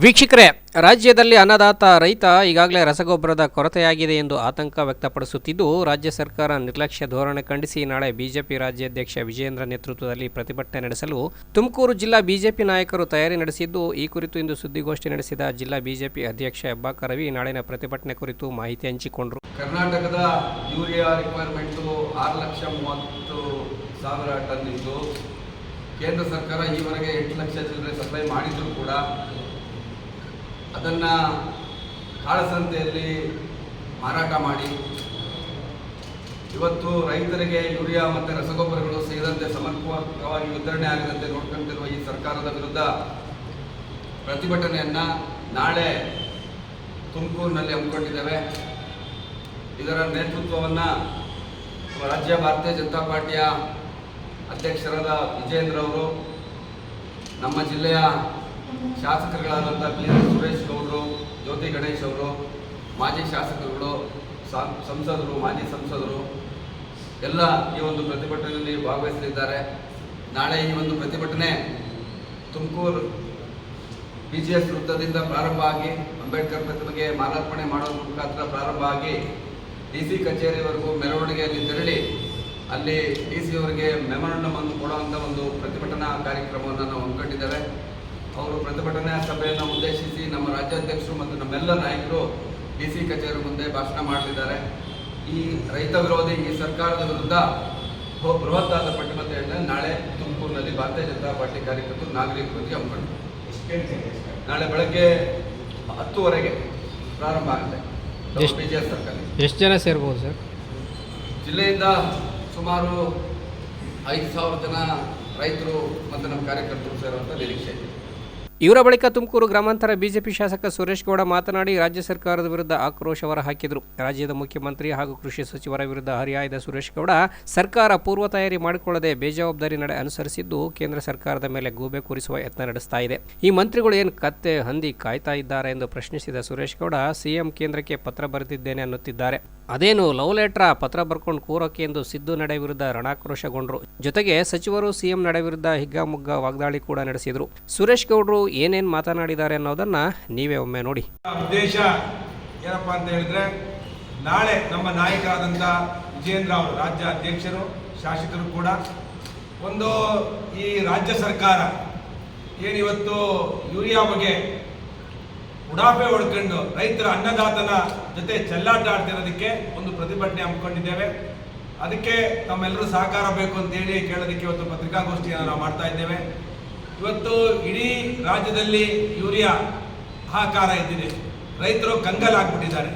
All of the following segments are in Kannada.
ವೀಕ್ಷಕರೇ, ರಾಜ್ಯದಲ್ಲಿ ಅನ್ನದಾತ ರೈತ ಈಗಾಗಲೇ ರಸಗೊಬ್ಬರದ ಕೊರತೆಯಾಗಿದೆ ಎಂದು ಆತಂಕ ವ್ಯಕ್ತಪಡಿಸುತ್ತಿದ್ದು, ರಾಜ್ಯ ಸರ್ಕಾರ ನಿರ್ಲಕ್ಷ್ಯ ಧೋರಣೆ ಖಂಡಿಸಿ ನಾಳೆ ಬಿಜೆಪಿ ರಾಜ್ಯಾಧ್ಯಕ್ಷ ವಿಜೇಂದ್ರ ನೇತೃತ್ವದಲ್ಲಿ ಪ್ರತಿಭಟನೆ ನಡೆಸಲು ತುಮಕೂರು ಜಿಲ್ಲಾ ಬಿಜೆಪಿ ನಾಯಕರು ತಯಾರಿ ನಡೆಸಿದ್ದು, ಈ ಕುರಿತು ಇಂದು ಸುದ್ದಿಗೋಷ್ಠಿ ನಡೆಸಿದ ಜಿಲ್ಲಾ ಬಿಜೆಪಿ ಅಧ್ಯಕ್ಷ ಹೆಬ್ಬಾಕ ರವಿ ನಾಳಿನ ಪ್ರತಿಭಟನೆ ಕುರಿತು ಮಾಹಿತಿ ಹಂಚಿಕೊಂಡರು. ಕರ್ನಾಟಕದ ಯೂರಿಯಾ ರಿಕ್ವೈರ್ಮೆಂಟ್ ಆರು ಲಕ್ಷ ಮೂವತ್ತು ಸಾವಿರ ಟನ್ ಇದ್ದು, ಕೇಂದ್ರ ಸರ್ಕಾರ ಈವರೆಗೆ ಎಂಟು ಲಕ್ಷ ಚಿಲ್ಲರೆ ಸಪ್ಲೈ ಮಾಡಿದ್ರು ಕೂಡ ಅದನ್ನು ಕಾಳಸಂತೆಯಲ್ಲಿ ಮಾರಾಟ ಮಾಡಿ. ಇವತ್ತು ರೈತರಿಗೆ ಯೂರಿಯಾ ಮತ್ತು ರಸಗೊಬ್ಬರಗಳು ಸೇರಿದಂತೆ ಸಮರ್ಪಕವಾಗಿ ವಿತರಣೆ ಆಗದಂತೆ ನೋಡ್ಕೊಂತಿರುವ ಈ ಸರ್ಕಾರದ ವಿರುದ್ಧ ಪ್ರತಿಭಟನೆಯನ್ನು ನಾಳೆ ತುಮಕೂರಿನಲ್ಲಿ ಹಮ್ಮಿಕೊಂಡಿದ್ದೇವೆ. ಇದರ ನೇತೃತ್ವವನ್ನು ರಾಜ್ಯ ಭಾರತೀಯ ಜನತಾ ಪಾರ್ಟಿಯ ಅಧ್ಯಕ್ಷರಾದ ವಿಜೇಂದ್ರ ಅವರು, ನಮ್ಮ ಜಿಲ್ಲೆಯ ಶಾಸಕರುಗಳಾದಂಥ ಬಿ ಎಸ್ ಸುರೇಶ್ ಗೌಡರು, ಜ್ಯೋತಿ ಗಣೇಶ್ ಅವರು, ಮಾಜಿ ಶಾಸಕರುಗಳು ಸಂಸದರು, ಮಾಜಿ ಸಂಸದರು, ಎಲ್ಲ ಈ ಒಂದು ಪ್ರತಿಭಟನೆಯಲ್ಲಿ ಭಾಗವಹಿಸಲಿದ್ದಾರೆ. ನಾಳೆ ಈ ಒಂದು ಪ್ರತಿಭಟನೆ ತುಮಕೂರು ಬಿ ಜಿ ಎಸ್ ವೃತ್ತದಿಂದ ಪ್ರಾರಂಭ ಆಗಿ ಅಂಬೇಡ್ಕರ್ ಪ್ರತಿಮೆಗೆ ಮಾಲಾರ್ಪಣೆ ಮಾಡೋದ್ರ ಮುಖಾಂತರ ಪ್ರಾರಂಭ ಆಗಿ ಡಿ ಸಿ ಕಚೇರಿವರೆಗೂ ಮೆರವಣಿಗೆಯಲ್ಲಿ ತೆರಳಿ ಅಲ್ಲಿ ಡಿ ಸಿ ಅವರಿಗೆ ಮೆಮೊರಂಡಮ್ ಅನ್ನು ಕೊಡುವಂಥ ಒಂದು ಪ್ರತಿಭಟನಾ ಕಾರ್ಯಕ್ರಮವನ್ನು ನಾವು ಹಮ್ಮಿಕೊಂಡಿದ್ದೇವೆ. ಪ್ರತಿಭಟನಾ ಸಭೆಯನ್ನು ಉದ್ದೇಶಿಸಿ ನಮ್ಮ ರಾಜ್ಯಾಧ್ಯಕ್ಷರು ಮತ್ತು ನಮ್ಮೆಲ್ಲ ನಾಯಕರು ಡಿ ಸಿ ಕಚೇರಿ ಮುಂದೆ ಭಾಷಣ ಮಾಡಲಿದ್ದಾರೆ. ಈ ರೈತ ವಿರೋಧಿ ಈ ಸರ್ಕಾರದ ವಿರುದ್ಧ ಬೃಹತ್ತಾದ ಪ್ರತಿಭಟನೆಯನ್ನು ನಾಳೆ ತುಮಕೂರಿನಲ್ಲಿ ಭಾರತೀಯ ಜನತಾ ಪಾರ್ಟಿ ಕಾರ್ಯಕರ್ತರು ನಾಗರಿಕರಿಗೆ ಹಮ್ಮಿಕೊಂಡು ನಾಳೆ ಬೆಳಗ್ಗೆ ಹತ್ತುವರೆಗೆ ಪ್ರಾರಂಭ ಆಗುತ್ತೆ. ಬಿ ಜೆ ಎಸ್ ಸರ್ಕಾರ ಎಷ್ಟು ಜನ ಸೇರ್ಬೋದು ಸರ್? ಜಿಲ್ಲೆಯಿಂದ ಸುಮಾರು ಐದು ಸಾವಿರ ಜನ ರೈತರು ಮತ್ತು ನಮ್ಮ ಕಾರ್ಯಕರ್ತರು ಸೇರುವಂಥ ನಿರೀಕ್ಷೆ ಇದೆ. ಇವರ ಬಳಿಕ ತುಮಕೂರು ಗ್ರಾಮಾಂತರ ಬಿಜೆಪಿ ಶಾಸಕ ಸುರೇಶ್ ಗೌಡ ಮಾತನಾಡಿ, ರಾಜ್ಯ ಸರ್ಕಾರದ ವಿರುದ್ಧ ಆಕ್ರೋಶ ಹೊರ ಹಾಕಿದರು ರಾಜ್ಯದ ಮುಖ್ಯಮಂತ್ರಿ ಹಾಗೂ ಕೃಷಿ ಸಚಿವರ ವಿರುದ್ಧ ಹರಿಯಾಯ್ದ ಸುರೇಶ್ ಗೌಡ ಸರ್ಕಾರ ಪೂರ್ವ ತಯಾರಿ ಮಾಡಿಕೊಳ್ಳದೆ ಬೇಜವಾಬ್ದಾರಿ ನಡೆ ಅನುಸರಿಸಿದ್ದು ಕೇಂದ್ರ ಸರ್ಕಾರದ ಮೇಲೆ ಗೂಬೆ ಕೂರಿಸುವ ಯತ್ನ ನಡೆಸ್ತಾ ಇದೆ. ಈ ಮಂತ್ರಿಗಳು ಏನು ಕತ್ತೆ ಹಂದಿ ಕಾಯ್ತಾ ಇದ್ದಾರೆ ಎಂದು ಪ್ರಶ್ನಿಸಿದ ಸುರೇಶ್ ಗೌಡ, ಸಿಎಂ ಕೇಂದ್ರಕ್ಕೆ ಪತ್ರ ಬರೆದಿದ್ದೇನೆ ಅನ್ನುತ್ತಿದ್ದಾರೆ. ಅದೇನು ಲವ್ ಲೆಟ್ರ, ಪತ್ರ ಬರ್ಕೊಂಡು ಕೂರೋಕೆ ಎಂದು ಸಿದ್ದು ನಡೆ ವಿರುದ್ಧ ರಣಾಕ್ರೋಶಗೊಂಡರು. ಜೊತೆಗೆ ಸಚಿವರು ಸಿಎಂ ನಡೆ ವಿರುದ್ಧ ಹಿಗ್ಗಾಮುಗ್ಗ ವಾಗ್ದಾಳಿ ಕೂಡ ನಡೆಸಿದರು. ಸುರೇಶ್ ಗೌಡರು ಏನೇನು ಮಾತನಾಡಿದ್ದಾರೆ ಅನ್ನೋದನ್ನ ನೀವೇ ಒಮ್ಮೆ ನೋಡಿ. ಉದ್ದೇಶ ಏನಪ್ಪ ಅಂತ ಹೇಳಿದ್ರೆ, ನಾಳೆ ನಮ್ಮ ನಾಯಕರಾದಂಥ ವಿಜೇಂದ್ರ ಅವರು, ರಾಜ್ಯ ಅಧ್ಯಕ್ಷರು, ಶಾಸಕರು ಕೂಡ ಒಂದು ಈ ರಾಜ್ಯ ಸರ್ಕಾರ ಏನಿವತ್ತು ಯೂರಿಯಾ ಬಗ್ಗೆ ಉಡಾಫೆ ಹೊಡ್ಕೊಂಡು ರೈತರ ಅನ್ನದಾತನ ಜೊತೆ ಚೆಲ್ಲಾಟ ಆಡ್ತಿರೋದಕ್ಕೆ ಒಂದು ಪ್ರತಿಭಟನೆ ಹಮ್ಮಿಕೊಂಡಿದ್ದೇವೆ. ಅದಕ್ಕೆ ತಮ್ಮೆಲ್ಲರೂ ಸಹಕಾರ ಬೇಕು ಅಂತೇಳಿ ಕೇಳೋದಕ್ಕೆ ಇವತ್ತು ಪತ್ರಿಕಾಗೋಷ್ಠಿಯನ್ನು ನಾವು ಮಾಡ್ತಾ ಇದ್ದೇವೆ. ಇವತ್ತು ಇಡೀ ರಾಜ್ಯದಲ್ಲಿ ಯೂರಿಯಾ ಹಾಹಾಕಾರ ಇದ್ದಿದೆ ರೈತರು ಕಂಗಾಲಾಗ್ಬಿಟ್ಟಿದ್ದಾರೆ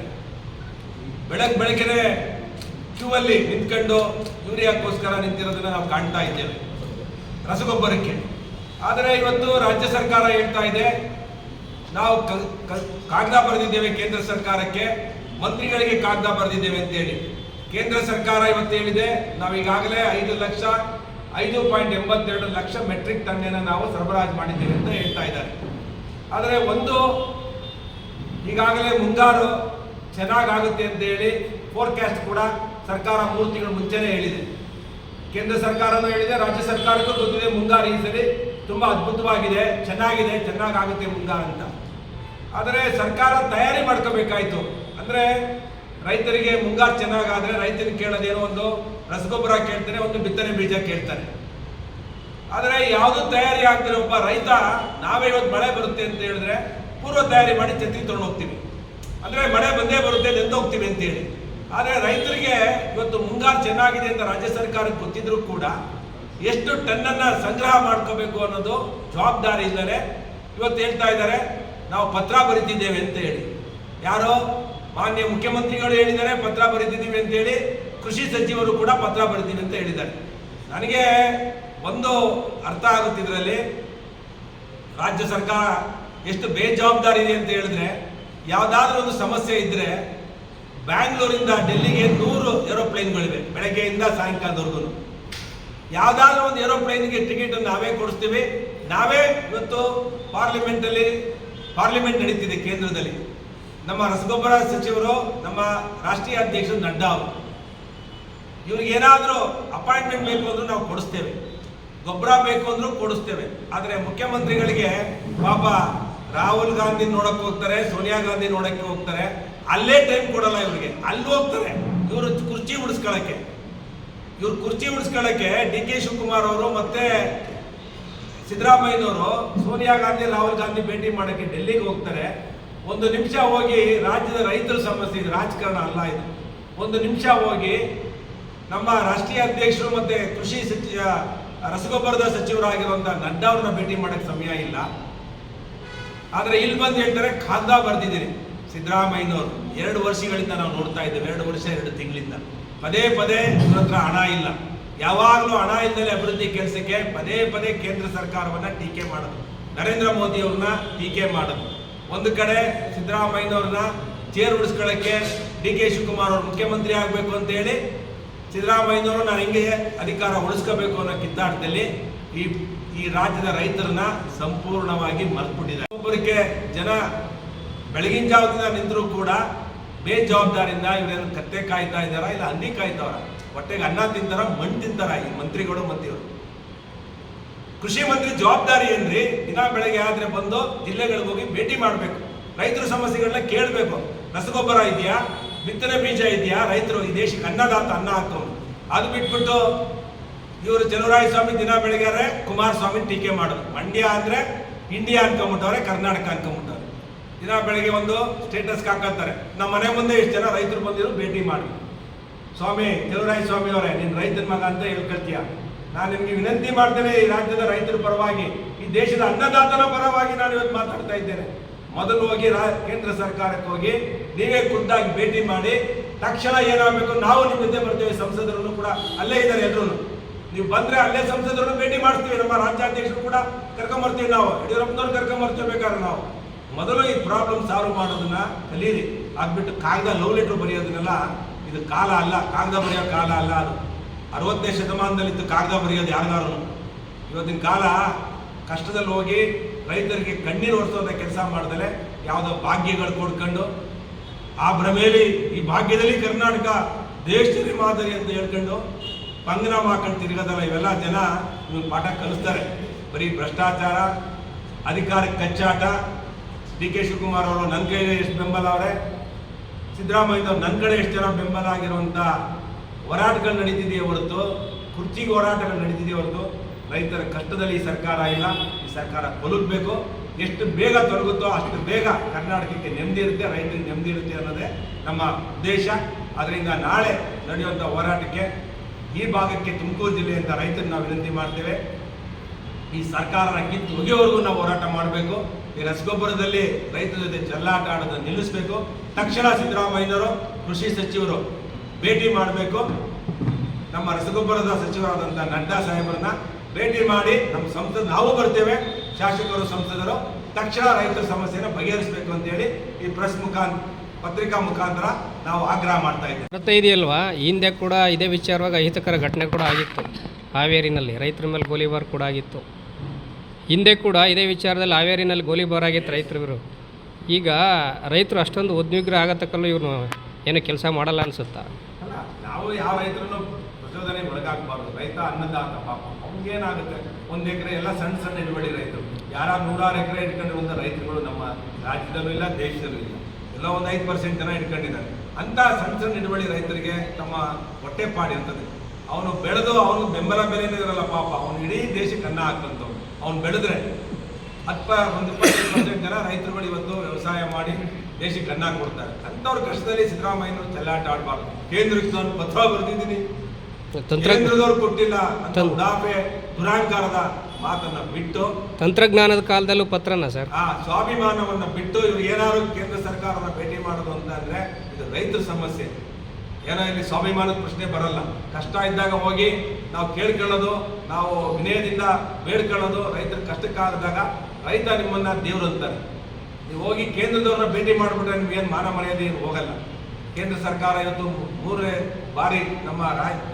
ಬೆಳಗ್ಗೆ ಬೆಳಗ್ಗೆ ಕ್ಯೂ ಅಲ್ಲಿ ನಿಂತ್ಕೊಂಡು ಯೂರಿಯಾಕ್ಕೋಸ್ಕರ ನಿಂತಿರೋದನ್ನ ನಾವು ಕಾಣ್ತಾ ಇದ್ದೇವೆ. ರಸಗೊಬ್ಬರಕ್ಕೆ. ಆದರೆ ಇವತ್ತು ರಾಜ್ಯ ಸರ್ಕಾರ ಹೇಳ್ತಾ ಇದೆ ನಾವು ಕಾಗದ ಬರೆದಿದ್ದೇವೆ ಕೇಂದ್ರ ಸರ್ಕಾರಕ್ಕೆ, ಮಂತ್ರಿಗಳಿಗೆ ಕಾಗದ ಬರೆದಿದ್ದೇವೆ ಅಂತೇಳಿ. ಕೇಂದ್ರ ಸರ್ಕಾರ ಇವತ್ತು ಹೇಳಿದೆ, ನಾವು ಈಗಾಗಲೇ ಐದು ಲಕ್ಷ, ಐದು ಪಾಯಿಂಟ್ ಎಂಬತ್ತೆರಡು ಲಕ್ಷ ಮೆಟ್ರಿಕ್ ಟನ್ನೇನ ನಾವು ಸರಬರಾಜು ಮಾಡಿದ್ದೇವೆ ಅಂತ ಹೇಳ್ತಾ ಇದ್ದಾರೆ. ಆದರೆ ಒಂದು ಈಗಾಗಲೇ ಮುಂಗಾರು ಚೆನ್ನಾಗಾಗುತ್ತೆ ಅಂತ ಹೇಳಿ ಫೋರ್ಕಾಸ್ಟ್ ಕೂಡ ಸರ್ಕಾರ ಮೂರು ತಿಂಗಳ ಮುಂಚೆನೇ ಹೇಳಿದೆ. ಕೇಂದ್ರ ಸರ್ಕಾರನೂ ಹೇಳಿದೆ, ರಾಜ್ಯ ಸರ್ಕಾರಕ್ಕೂ ಗೊತ್ತಿದೆ ಮುಂಗಾರು ಈ ಸರಿ ತುಂಬಾ ಅದ್ಭುತವಾಗಿದೆ, ಚೆನ್ನಾಗಿದೆ, ಚೆನ್ನಾಗಾಗುತ್ತೆ ಮುಂದ ಅಂತ. ಆದರೆ ಸರ್ಕಾರ ತಯಾರಿ ಮಾಡ್ಕೋಬೇಕಾಯ್ತು. ಅಂದ್ರೆ ರೈತರಿಗೆ ಮುಂಗಾರು ಚೆನ್ನಾಗಾದರೆ ರೈತರಿಗೆ ಕೇಳೋದೇನೋ ಒಂದು ರಸಗೊಬ್ಬರ ಕೇಳ್ತಾನೆ ಒಂದು ಬಿತ್ತನೆ ಬೀಜ ಕೇಳ್ತಾನೆ ಆದರೆ ಯಾವುದು ತಯಾರಿ ಆಗ್ತಿರೋ ಒಬ್ಬ ರೈತ, ನಾವೇ ಇವತ್ತು ಮಳೆ ಬರುತ್ತೆ ಅಂತ ಹೇಳಿದ್ರೆ ಪೂರ್ವ ತಯಾರಿ ಮಾಡಿ ಛತ್ರಿ ತೊಗೊಂಡೋಗ್ತೀವಿ. ಹೋಗ್ತೀವಿ ಅಂದ್ರೆ ಮಳೆ ಬಂದೇ ಬರುತ್ತೆ, ನೆಂದೋಗ್ತೀವಿ ಅಂತೇಳಿ. ಆದರೆ ರೈತರಿಗೆ ಇವತ್ತು ಮುಂಗಾರು ಚೆನ್ನಾಗಿದೆ ಅಂತ ರಾಜ್ಯ ಸರ್ಕಾರಕ್ಕೆ ಗೊತ್ತಿದ್ರು ಕೂಡ ಎಷ್ಟು ಟನ್ನನ್ನು ಸಂಗ್ರಹ ಮಾಡ್ಕೋಬೇಕು ಅನ್ನೋದು ಜವಾಬ್ದಾರಿ ಇದ್ದಾರೆ. ಇವತ್ತು ಹೇಳ್ತಾ ಇದ್ದಾರೆ, ನಾವು ಪತ್ರ ಬರಿತಿದ್ದೇವೆ ಅಂತ ಹೇಳಿ. ಯಾರೋ ಮಾನ್ಯ ಮುಖ್ಯಮಂತ್ರಿಗಳು ಹೇಳಿದ್ದಾರೆ, ಪತ್ರ ಬರಿತಿದ್ದೀವಿ ಅಂತ ಹೇಳಿ, ಕೃಷಿ ಸಚಿವರು ಕೂಡ ಪತ್ರ ಬರೀತೀವಿ ಅಂತ ಹೇಳಿದ್ದಾರೆ. ನನಗೆ ಒಂದು ಅರ್ಥ ಆಗುತ್ತಿದ್ರಲ್ಲಿ ರಾಜ್ಯ ಸರ್ಕಾರ ಎಷ್ಟು ಬೇಜವಾಬ್ದಾರಿ ಇದೆ ಅಂತ ಹೇಳಿದ್ರೆ, ಯಾವುದಾದ್ರೂ ಒಂದು ಸಮಸ್ಯೆ ಇದ್ರೆ ಬ್ಯಾಂಗ್ಳೂರಿಂದ ಡೆಲ್ಲಿಗೆ ನೂರು ಏರೋಪ್ಲೇನ್ಗಳಿವೆ, ಬೆಳಗ್ಗೆಯಿಂದ ಸಾಯಂಕಾಲದವರೆಗೂ. ಯಾವುದಾದ್ರೂ ಒಂದು ಏರೋಪ್ಲೇನ್ಗೆ ಟಿಕೆಟ್ ನಾವೇ ಕೊಡಿಸ್ತೀವಿ. ನಾವೇ ಇವತ್ತು ಪಾರ್ಲಿಮೆಂಟಲ್ಲಿ, ಪಾರ್ಲಿಮೆಂಟ್ ನಡೀತಿದೆ ಕೇಂದ್ರದಲ್ಲಿ. ನಮ್ಮ ರಸಗೊಬ್ಬರ ಸಚಿವರು, ನಮ್ಮ ರಾಷ್ಟ್ರೀಯ ಅಧ್ಯಕ್ಷರು ನಡ್ಡಾ ಅವರು. ಇವ್ರಿಗೆ ಏನಾದರೂ ಅಪಾಯಿಂಟ್ಮೆಂಟ್ ಬೇಕು ಅಂದ್ರೂ ನಾವು ಕೊಡಿಸ್ತೇವೆ. ಗೊಬ್ಬರ ಬೇಕು ಅಂದ್ರೂ ಕೊಡಿಸ್ತೇವೆ. ಆದರೆ ಮುಖ್ಯಮಂತ್ರಿಗಳಿಗೆ ಪಾಪ ರಾಹುಲ್ ಗಾಂಧಿ ನೋಡಕ್ಕೆ ಹೋಗ್ತಾರೆ, ಸೋನಿಯಾ ಗಾಂಧಿ ನೋಡಕ್ಕೆ ಹೋಗ್ತಾರೆ. ಅಲ್ಲೇ ಟೈಮ್ ಕೊಡಲ್ಲ ಇವರಿಗೆ. ಅಲ್ಲಿ ಹೋಗ್ತಾರೆ. ಇವರು ಕುರ್ಚಿ ಉಡಿಸ್ಕೊಳಕ್ಕೆ ಇವ್ರು ಕುರ್ಚಿ ಉಳಿಸ್ಕೊಳ್ಳೋಕ್ಕೆ ಡಿ ಕೆ ಶಿವಕುಮಾರ್ ಅವರು ಮತ್ತೆ ಸಿದ್ದರಾಮಯ್ಯನವರು ಸೋನಿಯಾ ಗಾಂಧಿ, ರಾಹುಲ್ ಗಾಂಧಿ ಭೇಟಿ ಮಾಡಕ್ಕೆ ಡೆಲ್ಲಿಗೆ ಹೋಗ್ತಾರೆ. ಒಂದು ನಿಮಿಷ ಹೋಗಿ ರಾಜ್ಯದ ರೈತರ ಸಮಸ್ಯೆ ಇದು. ರಾಜಕಾರಣ ಅಲ್ಲ ಇದು. ಒಂದು ನಿಮಿಷ ಹೋಗಿ ನಮ್ಮ ರಾಷ್ಟ್ರೀಯ ಅಧ್ಯಕ್ಷರು ಮತ್ತೆ ಕೃಷಿ ಸಚಿವ ರಸಗೊಬ್ಬರದ ಸಚಿವರಾಗಿರುವಂತಹ ನಡ್ಡಾ ಅವ್ರನ್ನ ಭೇಟಿ ಮಾಡಕ್ಕೆ ಸಮಯ ಇಲ್ಲ. ಆದ್ರೆ ಇಲ್ಲಿ ಬಂದು ಹೇಳ್ತಾರೆ ಖಾತಾ ಬರ್ದಿದ್ದೀರಿ. ಸಿದ್ದರಾಮಯ್ಯನವರು ಎರಡು ವರ್ಷಗಳಿಂದ ನಾವು ನೋಡ್ತಾ ಇದ್ದೇವೆ. ಎರಡು ವರ್ಷ, ಎರಡು ತಿಂಗಳಿಂದ. ಪದೇ ಪದೇ ಇವ್ರ ಹತ್ರ ಹಣ ಇಲ್ಲ. ಯಾವಾಗಲೂ ಹಣ ಇಲ್ಲದೆ ಅಭಿವೃದ್ಧಿ ಕೆಲಸಕ್ಕೆ ಪದೇ ಪದೇ ಕೇಂದ್ರ ಸರ್ಕಾರವನ್ನ ಟೀಕೆ ಮಾಡೋದು. ನರೇಂದ್ರ ಮೋದಿ ಅವ್ರನ್ನ ಟೀಕೆ ಮಾಡೋದು. ಒಂದು ಕಡೆ ಸಿದ್ದರಾಮಯ್ಯನವ್ರನ್ನ ಚೇರ್ ಉಳಿಸ್ಕೊಳ್ಳಕ್ಕೆ ಡಿ ಕೆ ಶಿವಕುಮಾರ್ ಅವರು ಮುಖ್ಯಮಂತ್ರಿ ಆಗಬೇಕು ಅಂತ ಹೇಳಿ ಸಿದ್ದರಾಮಯ್ಯನವರು ನಾನು ಹೆಂಗೆ ಅಧಿಕಾರ ಉಳಿಸ್ಕೋಬೇಕು ಅನ್ನೋ ಕಿತ್ತಾಟದಲ್ಲಿ ಈ ಈ ರಾಜ್ಯದ ರೈತರನ್ನ ಸಂಪೂರ್ಣವಾಗಿ ಮರೆತುಬಿಟ್ಟಿದ್ದಾರೆ. ಒಬ್ಬರಿಗೆ ಜನ ಬೆಳಗಿನ ಜಾವದಿಂದ ನಿಂತರೂ ಕೂಡ ಬೇಜವಾಬ್ದಾರಿಯಿಂದ ಇವರೇನು ಕತ್ತೆ ಕಾಯ್ತಾ ಇದ್ದಾರಾ ಇಲ್ಲ ಅನ್ನಿ ಕಾಯ್ತಾವ್ರ? ಹೊಟ್ಟೆಗೆ ಅನ್ನ ತಿಂತಾರ, ಮಣ್ಣು ತಿಂತಾರ ಈ ಮಂತ್ರಿಗಳು ಮಂತ್ರಿಯವರು ಕೃಷಿ ಮಂತ್ರಿ ಜವಾಬ್ದಾರಿ ಏನ್ರಿ? ದಿನ ಬೆಳಗ್ಗೆ ಆದ್ರೆ ಬಂದು ಜಿಲ್ಲೆಗಳಿಗೆ ಹೋಗಿ ಭೇಟಿ ಮಾಡಬೇಕು. ರೈತರ ಸಮಸ್ಯೆಗಳನ್ನ ಕೇಳಬೇಕು. ರಸಗೊಬ್ಬರ ಇದೆಯಾ? ಬಿತ್ತನೆ ಬೀಜ ಇದೆಯಾ? ರೈತರು ಈ ದೇಶಕ್ಕೆ ಅನ್ನದಾತ ಅನ್ನ ಹಾಕೋರು. ಅದು ಬಿಟ್ಬಿಟ್ಟು ಇವರು ಸ್ವಾಮಿ ದಿನ ಬೆಳಗ್ಗೆ ಕುಮಾರಸ್ವಾಮಿ ಟೀಕೆ ಮಾಡೋದು. ಮಂಡ್ಯ ಅಂದ್ರೆ ಇಂಡಿಯಾ ಅನ್ಕೊಂಬಿಟ್ಟವ್ರೆ, ಕರ್ನಾಟಕ ಅನ್ಕೊಂಬಿಟ್ಟವ್ರೆ. ದಿನ ಬೆಳಗ್ಗೆ ಒಂದು ಸ್ಟೇಟಸ್ ಹಾಕಂತಾರೆ. ನಮ್ಮ ಮನೆ ಮುಂದೆ ಇಷ್ಟು ಜನ ರೈತರು ಬಂದಿರೋ, ಭೇಟಿ ಮಾಡಿ. ಸ್ವಾಮಿ ಚಲುವರಾಯ ಸ್ವಾಮಿ ಅವರೇ, ನೀನು ರೈತನ ಮಗ ಅಂತ ಹೇಳ್ಕೊಳ್ತೀಯ. ನಾನು ನಿಮಗೆ ವಿನಂತಿ ಮಾಡ್ತೇನೆ, ಈ ರಾಜ್ಯದ ರೈತರ ಪರವಾಗಿ, ಈ ದೇಶದ ಅನ್ನದಾತನ ಪರವಾಗಿ ನಾನು ಇವತ್ತು ಮಾತಾಡ್ತಾ ಇದ್ದೇನೆ. ಮೊದಲು ಹೋಗಿ ರಾ, ಕೇಂದ್ರ ಸರ್ಕಾರಕ್ಕೆ ಹೋಗಿ, ನೀವೇ ಖುದ್ದಾಗಿ ಭೇಟಿ ಮಾಡಿ, ತಕ್ಷಣ ಏನಾಗಬೇಕು, ನಾವು ನಿಮ್ಮ ಜೊತೆ ಬರ್ತೇವೆ, ಸಂಸದರನ್ನು ಕೂಡ ಅಲ್ಲೇ ಇದ್ದಾರೆ ಎಲ್ಲರೂ ನೀವು ಬಂದ್ರೆ ಅಲ್ಲೇ ಸಂಸದರನ್ನು ಭೇಟಿ ಮಾಡ್ತೀವಿ ನಮ್ಮ ರಾಜ್ಯಾಧ್ಯಕ್ಷರು ಕೂಡ ಕರ್ಕೊಂಬರ್ತೀವಿ ನಾವು. ಯಡಿಯೂರಪ್ಪನವ್ರು ಕರ್ಕೊಂಬರ್ತೀವಿ ಬೇಕಾದ್ರೆ ನಾವು. ಮೊದಲು ಈ ಪ್ರಾಬ್ಲಮ್ ಸಾಲ್ವ್ ಮಾಡೋದನ್ನ ಕಲೀರಿ. ಆಗ್ಬಿಟ್ಟು ಕಾಗದ ಲವ್ ಲೆಟರ್ ಬರೆಯೋದನ್ನೆಲ್ಲ ಇದು ಕಾಲ ಅಲ್ಲ ಕಾಗದ ಬರೆಯೋ ಕಾಲ ಅಲ್ಲ ಅದು. ಅರವತ್ತನೇ ಶತಮಾನದಲ್ಲಿ ಇತ್ತು ಕಾಗದ ಬರೆಯೋದು ಯಾರಿಗಾರು ಇವತ್ತಿನ ಕಾಲ ಕಷ್ಟದಲ್ಲಿ ಹೋಗಿ ರೈತರಿಗೆ ಕಣ್ಣೀರು ಒರೆಸೋದ ಕೆಲಸ ಮಾಡ್ದಲೆ ಯಾವುದೋ ಭಾಗ್ಯಗಳು ಕೊಡ್ಕೊಂಡು, ಆ ಭ್ರಮೆಯಲ್ಲಿ ಈ ಭಾಗ್ಯದಲ್ಲಿ ಕರ್ನಾಟಕ ದೇಶದಲ್ಲಿ ಮಾದರಿ ಅಂತ ಹೇಳ್ಕೊಂಡು ಪಂಗನಾಮ ಹಾಕೊಂಡು ತಿರುಗೋದಲ್ಲ, ಇವೆಲ್ಲ ಜನ ಇವ್ರು ಪಾಠ ಕಲಿಸ್ತಾರೆ. ಬರೀ ಭ್ರಷ್ಟಾಚಾರ, ಅಧಿಕಾರಕ್ಕೆ ಕಚ್ಚಾಟ ಡಿ ಕೆ ಶಿವಕುಮಾರ್ ಅವರು ನನ್ನ ಕೈಗೆ ಎಷ್ಟು ಬೆಂಬಲ ಅವರೇ? ಸಿದ್ದರಾಮಯ್ಯನವ್ರು ನನ್ನ ಕಡೆ ಎಷ್ಟು ಜನ ಬೆಂಬಲ ಆಗಿರುವಂಥ ಹೋರಾಟಗಳು ನಡೀತಿದೆಯೇ ಹೊರತು, ಕುರ್ಚಿಗೆ ಹೋರಾಟಗಳು ನಡೀತಿದೆಯೇ ಹೊರತು, ರೈತರ ಕಷ್ಟದಲ್ಲಿ ಈ ಸರ್ಕಾರ ಇಲ್ಲ, ಈ ಸರ್ಕಾರ ಕೊಲುಗಬೇಕು. ಎಷ್ಟು ಬೇಗ ತೊಲಗುತ್ತೋ ಅಷ್ಟು ಬೇಗ ಕರ್ನಾಟಕಕ್ಕೆ ನೆಮ್ಮದಿ ಇರುತ್ತೆ, ರೈತರಿಗೆ ನೆಮ್ಮದಿ ಇರುತ್ತೆ ಅನ್ನೋದೇ ನಮ್ಮ ಉದ್ದೇಶ. ಅದರಿಂದ ನಾಳೆ ನಡೆಯುವಂಥ ಹೋರಾಟಕ್ಕೆ ಈ ಭಾಗಕ್ಕೆ ತುಮಕೂರು ಜಿಲ್ಲೆಯಿಂದ ರೈತರನ್ನ ನಾವು ವಿನಂತಿ ಮಾಡ್ತೇವೆ. ಈ ಸರ್ಕಾರನ ಕಿತ್ತು ಒಗೆಯವರೆಗೂ ನಾವು ಹೋರಾಟ ಮಾಡಬೇಕು. ಈ ರಸಗೊಬ್ಬರದಲ್ಲಿ ರೈತರ ಜೊತೆ ಚೆಲ್ಲಾಟ ಆಡೋದನ್ನು ನಿಲ್ಲಿಸಬೇಕು. ತಕ್ಷಣ ಸಿದ್ದರಾಮಯ್ಯನವರು, ಕೃಷಿ ಸಚಿವರು ಭೇಟಿ ಮಾಡಬೇಕು. ನಮ್ಮ ರಸಗೊಬ್ಬರದ ಸಚಿವರಾದಂಥ ನಡ್ಡಾ ಸಾಹೇಬರನ್ನ ಭೇಟಿ ಮಾಡಿ ನಮ್ಮ ಸಂಸದ, ನಾವು ಬರ್ತೇವೆ, ಶಾಸಕರು, ಸಂಸದರು. ತಕ್ಷಣ ರೈತರ ಸಮಸ್ಯೆನ ಬಗೆಹರಿಸಬೇಕು ಅಂತೇಳಿ ಈ ಪ್ರೆಸ್ ಮುಖಾಂತರ ಪತ್ರಿಕಾ ಮುಖಾಂತರ ನಾವು ಆಗ್ರಹ ಮಾಡ್ತಾ ಇದ್ದೇವೆ. ಮತ್ತೆ ಇದೆಯಲ್ವಾ? ಹಿಂದೆ ಕೂಡ ಇದೇ ವಿಚಾರವಾಗಿ ಅಹಿತಕರ ಘಟನೆ ಕೂಡ ಆಗಿತ್ತು. ಹಾವೇರಿನಲ್ಲಿ ರೈತರ ಮೇಲೆ ಗೋಲಿಬಾರ್ ಕೂಡ ಆಗಿತ್ತು. ಹಿಂದೆ ಕೂಡ ಇದೇ ವಿಚಾರದಲ್ಲಿ ಹಾವೇರಿನಲ್ಲಿ ಗೋಲಿಬಾರ್ ಆಗಿತ್ತು ಇವರು ಈಗ ರೈತರು ಅಷ್ಟೊಂದು ಉದ್ವಿಗ್ರ ಆಗತಕ್ಕಲ್ಲೂ ಇವ್ರು ಏನು ಕೆಲಸ ಮಾಡಲ್ಲ ಅನ್ಸುತ್ತಾ? ನಾವು ಯಾವ ರೈತರನ್ನು ಪ್ರಚೋದನೆ ಒಳಗಾಗಬಾರ್ದು ರೈತ ಅನ್ನದಾತ ಪಾಪ. ಅವ್ನಿಗೇನಾಗುತ್ತೆ ಒಂದು ಎಕರೆ ಎಲ್ಲ ಸಣ್ಣ ಸಣ್ಣ ಹಿಡುವಳಿ ರೈತರು. ಯಾರ ನೂರಾರು ಎಕರೆ ಇಟ್ಕೊಂಡಿರುವಂಥ ರೈತರುಗಳು ನಮ್ಮ ರಾಜ್ಯದಲ್ಲೂ ಇಲ್ಲ, ದೇಶದಲ್ಲೂ ಇಲ್ಲ. ಎಲ್ಲ ಒಂದು ಐದು ಪರ್ಸೆಂಟ್ ಜನ ಇಟ್ಕೊಂಡಿದ್ದಾರೆ. ಅಂತ ಸಣ್ಣ ಸಣ್ಣ ಹಿಡುವಳಿ ರೈತರಿಗೆ ತಮ್ಮ ಹೊಟ್ಟೆ ಪಾಡಿರ್ತದೆ. ಅವನು ಬೆಳೆದು, ಅವನು ಬೆಂಬಲ ಬೆಲೆ ಇರಲ್ಲ ಪಾಪ. ಅವನು ಇಡೀ ದೇಶಕ್ಕೆ ಅನ್ನ ಹಾಕಂತವ್ನು ಅವ್ನು ಬೆಳೆದ್ರೆ ಹತ್ತು ಒಂದು ಇಪ್ಪತ್ತೈದು ಪರ್ಸೆಂಟ್ ಜನ ರೈತರುಗಳು ಇವತ್ತು ವ್ಯವಸಾಯ ಮಾಡಿ ದೇಶಕ್ಕೆ ಅನ್ನ ಕೊಡ್ತಾರೆ. ಅಂಥವ್ರ ಕಷ್ಟದಲ್ಲಿ ಸಿದ್ದರಾಮಯ್ಯನವರು ಚೆಲ್ಲಾಟ ಆಡಬಾರ್ದು. ಕೇಂದ್ರಕ್ಕೆ ನಾನು ಪತ್ರ ಬರೆದಿದ್ದೀನಿ. ಕೇಂದ್ರದವ್ರು ಕೊಟ್ಟಿಲ್ಲ ಅಂತ ಉಡಾಫೆ ದುರಾಂಕಾರದ ಮಾತನ್ನ ಬಿಟ್ಟು ತಂತ್ರಜ್ಞಾನದ ಕಾಲದಲ್ಲೂ ಪತ್ರನ ಸರ್? ಆ ಸ್ವಾಭಿಮಾನವನ್ನ ಬಿಟ್ಟು ಇವ್ರು ಏನಾದ್ರು ಕೇಂದ್ರ ಸರ್ಕಾರನ ಭೇಟಿ ಮಾಡೋದು ಅಂತ ಅಂದ್ರೆ ಇದು ರೈತರ ಸಮಸ್ಯೆ. ಏನೋ ಇಲ್ಲಿ ಸ್ವಾಭಿಮಾನದ ಪ್ರಶ್ನೆ ಬರಲ್ಲ. ಕಷ್ಟ ಇದ್ದಾಗ ಹೋಗಿ ನಾವು ಕೇಳ್ಕೊಳ್ಳೋದು, ನಾವು ವಿನಯದಿಂದ ಬೇಡ್ಕೊಳ್ಳೋದು, ರೈತರ ಕಷ್ಟಕ್ಕಾದಾಗ ರೈತ ನಿಮ್ಮನ್ನ ದೇವರು ಅಂತಾರೆ. ನೀವು ಹೋಗಿ ಕೇಂದ್ರದವ್ರನ್ನ ಭೇಟಿ ಮಾಡಿಬಿಟ್ರೆ ನಿಮ್ಗೇನು ಮಾನ ಮರ್ಯಾದೆ ಹೋಗಲ್ಲ. ಕೇಂದ್ರ ಸರ್ಕಾರ ಇವತ್ತು ಮೂರೇ ಬಾರಿ ನಮ್ಮ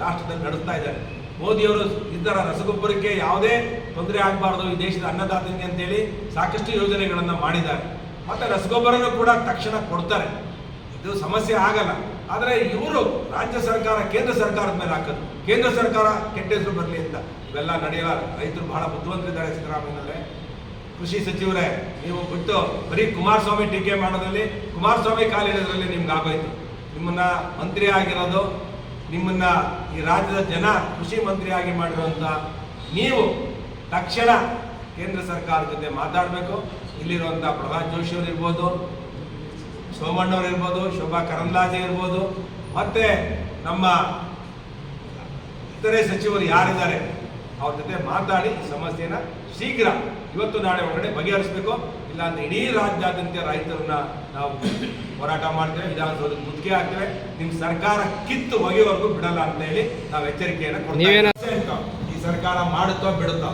ರಾಷ್ಟ್ರದಲ್ಲಿ ನಡೆಸ್ತಾ ಇದ್ದಾರೆ. ಮೋದಿಯವರು ಇದರ ರಸಗೊಬ್ಬರಕ್ಕೆ ಯಾವುದೇ ತೊಂದರೆ ಆಗಬಾರ್ದು ಈ ದೇಶದ ಅನ್ನದಾತನಿಗೆ ಅಂತೇಳಿ ಸಾಕಷ್ಟು ಯೋಜನೆಗಳನ್ನು ಮಾಡಿದ್ದಾರೆ. ಮತ್ತು ರಸಗೊಬ್ಬರನೂ ಕೂಡ ತಕ್ಷಣ ಕೊಡ್ತಾರೆ. ಇದು ಸಮಸ್ಯೆ ಆಗಲ್ಲ. ಆದರೆ ಇವರು ರಾಜ್ಯ ಸರ್ಕಾರ, ಕೇಂದ್ರ ಸರ್ಕಾರದ ಮೇಲೆ ಹಾಕೋದು. ಕೇಂದ್ರ ಸರ್ಕಾರ ಕೆಟ್ಟ ಹೆಸರು ಬರಲಿ ಅಂತ. ಇವೆಲ್ಲ ನಡೆಯಲ್ಲ ರೈತರು ಬಹಳ ಬುದ್ಧಿವಂತರಿದ್ದಾರೆ ಸಿದ್ದರಾಮಯ್ಯನಲ್ಲೇ. ಕೃಷಿ ಸಚಿವರೇ, ನೀವು ಬಿಟ್ಟು ಬರೀ ಕುಮಾರಸ್ವಾಮಿ ಟೀಕೆ ಮಾಡೋದ್ರಲ್ಲಿ, ಕುಮಾರಸ್ವಾಮಿ ಕಾಲಿಡೋದ್ರಲ್ಲಿ ನಿಮ್ಗೆ ಆಗೋಯ್ತು ನಿಮ್ಮನ್ನ ಮಂತ್ರಿ ಆಗಿರೋದು, ನಿಮ್ಮನ್ನ ಈ ರಾಜ್ಯದ ಜನ ಕೃಷಿ ಮಂತ್ರಿಯಾಗಿ ಮಾಡಿರುವಂತ ನೀವು ತಕ್ಷಣ ಕೇಂದ್ರ ಸರ್ಕಾರದ ಜೊತೆ ಮಾತಾಡಬೇಕು. ಇಲ್ಲಿರುವಂಥ ಪ್ರಹ್ಲಾದ್ ಜೋಶಿ ಅವರು ಇರ್ಬೋದು ಸೋಮಣ್ಣವ್ರು ಇರ್ಬೋದು ಶೋಭಾ ಕರಂದ್ಲಾಜೆ ಇರ್ಬೋದು ಮತ್ತೆ ನಮ್ಮ ಇತರೆ ಸಚಿವರು ಯಾರಿದ್ದಾರೆ ಅವ್ರ ಜೊತೆ ಮಾತಾಡಿ ಸಮಸ್ಯೆನ ಶೀಘ್ರ ಇವತ್ತು ನಾಳೆ ಒಳಗಡೆ ಬಗೆಹರಿಸಬೇಕು. ಇಲ್ಲಾಂದ್ರೆ ಇಡೀ ರಾಜ್ಯಾದ್ಯಂತ ರೈತರನ್ನ ನಾವು ಹೋರಾಟ ಮಾಡ್ತೇವೆ ವಿಧಾನಸೌಧದ ಮುತ್ತಿಗೆ ಹಾಕ್ತೇವೆ. ನಿಮ್ಮ ಸರ್ಕಾರ ಕಿತ್ತು ಒಗೆಯವರೆಗೂ ಬಿಡಲ್ಲ ಅಂತ ಹೇಳಿ ನಾವು ಎಚ್ಚರಿಕೆಯನ್ನು ಕೊಡ್ತೇವೆ ಈ ಸರ್ಕಾರ ಮಾಡುತ್ತೋ ಬಿಡುತ್ತೋ?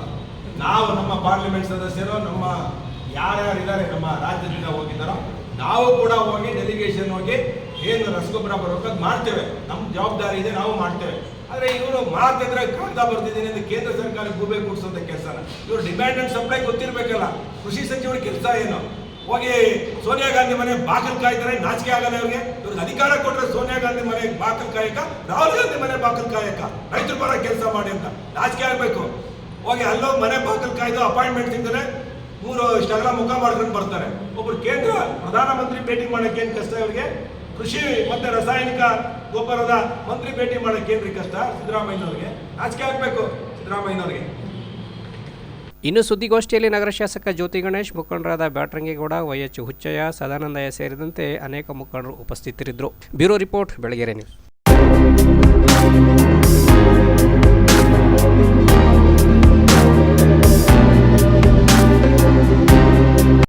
ನಾವು ನಮ್ಮ ಪಾರ್ಲಿಮೆಂಟ್ ಸದಸ್ಯರು ನಮ್ಮ ಯಾರ್ಯಾರಿದ್ದಾರೆ ನಮ್ಮ ರಾಜ್ಯದಿಂದ ಹೋಗಿದ್ದಾರೋ ನಾವು ಕೂಡ ಹೋಗಿ ಡೆಲಿಗೇಷನ್ ಹೋಗಿ ಏನು ರಸಗೊಬ್ಬರ ಬರಬೇಕು ಮಾಡ್ತೇವೆ. ನಮ್ಮ ಜವಾಬ್ದಾರಿ ಇದೆ, ನಾವು ಮಾಡ್ತೇವೆ. ಆದರೆ ಇವರು ಮಾತಾದ್ರೆ ಕಾಗದ ಬರ್ತಿದ್ದೀನಿ ಅಂತ ಕೇಂದ್ರ ಸರ್ಕಾರ ಗೂಬೆ ಕೂಡಿಸೋಂಥ ಕೆಲಸ ಇವರು ಡಿಮ್ಯಾಂಡ್ ಅಂಡ್ ಸಪ್ಲೈ ಗೊತ್ತಿರಬೇಕಲ್ಲ. ಕೃಷಿ ಸಚಿವರ ಕೆಲಸ ಏನು? ಹೋಗಿ ಸೋನಿಯಾ ಗಾಂಧಿ ಮನೆ ಬಾಕಲ್ ಕಾಯ್ತಾರೆ, ನಾಚಿಕೆ ಆಗಲ್ಲ ಇವ್ರಿಗೆ. ಇವ್ರಿಗೆ ಅಧಿಕಾರ ಕೊಟ್ಟರೆ ಸೋನಿಯಾ ಗಾಂಧಿ ಮನೆ ಬಾಕಲ್ ಕಾಯಕ, ರಾಹುಲ್ ಗಾಂಧಿ ಮನೆ ಬಾಕಲ್ ಕಾಯಕ. ರೈತರು ಪರ ಕೆಲಸ ಮಾಡಿ ಅಂತ. ನಾಚಿಕೆ ಆಗಬೇಕು. ಹೋಗಿ ಅಲ್ಲೋ ಮನೆ ಬಾಕಲ್ ಕಾಯ್ದು ಅಪಾಯಿಂಟ್ಮೆಂಟ್ ಸಿಗ್ತಾನೆ ಮೂರು ಇಷ್ಟೆಲ್ಲ ಮುಖ ಮಾಡ್ಕೊಂಡು ಬರ್ತಾರೆ. ಒಬ್ಬರು ಕೇಂದ್ರ ಪ್ರಧಾನಮಂತ್ರಿ ಭೇಟಿ ಮಾಡಕ್ಕೆ ಏನು ಕಷ್ಟ ಇವರಿಗೆ? ಕೃಷಿ ಮತ್ತೆ ರಾಸಾಯನಿಕ ಗೊಬ್ಬರದ ಮಂತ್ರಿ ಭೇಟಿ ಮಾಡಕ್ಕೆ ಏನ್ರಿ ಕಷ್ಟ? ಸಿದ್ದರಾಮಯ್ಯನವ್ರಿಗೆ. ಆಚೆಗೆ ಆಗ್ಬೇಕು ಸಿದ್ದರಾಮಯ್ಯನವ್ರಿಗೆ. ಇನ್ನು ಸುದ್ದಿಗೋಷ್ಠಿಯಲ್ಲಿ ನಗರ ಶಾಸಕ ಜ್ಯೋತಿ ಗಣೇಶ್, ಮುಖಂಡರಾದ ಬ್ಯಾಟ್ರಂಗೇಗೌಡ, ವೈಎಚ್ ಹುಚ್ಚಯ್ಯ, ಸದಾನಂದಯ್ಯ ಸೇರಿದಂತೆ ಅನೇಕ ಮುಖಂಡರು ಉಪಸ್ಥಿತರಿದ್ದರು. Bureau report, Belagere news.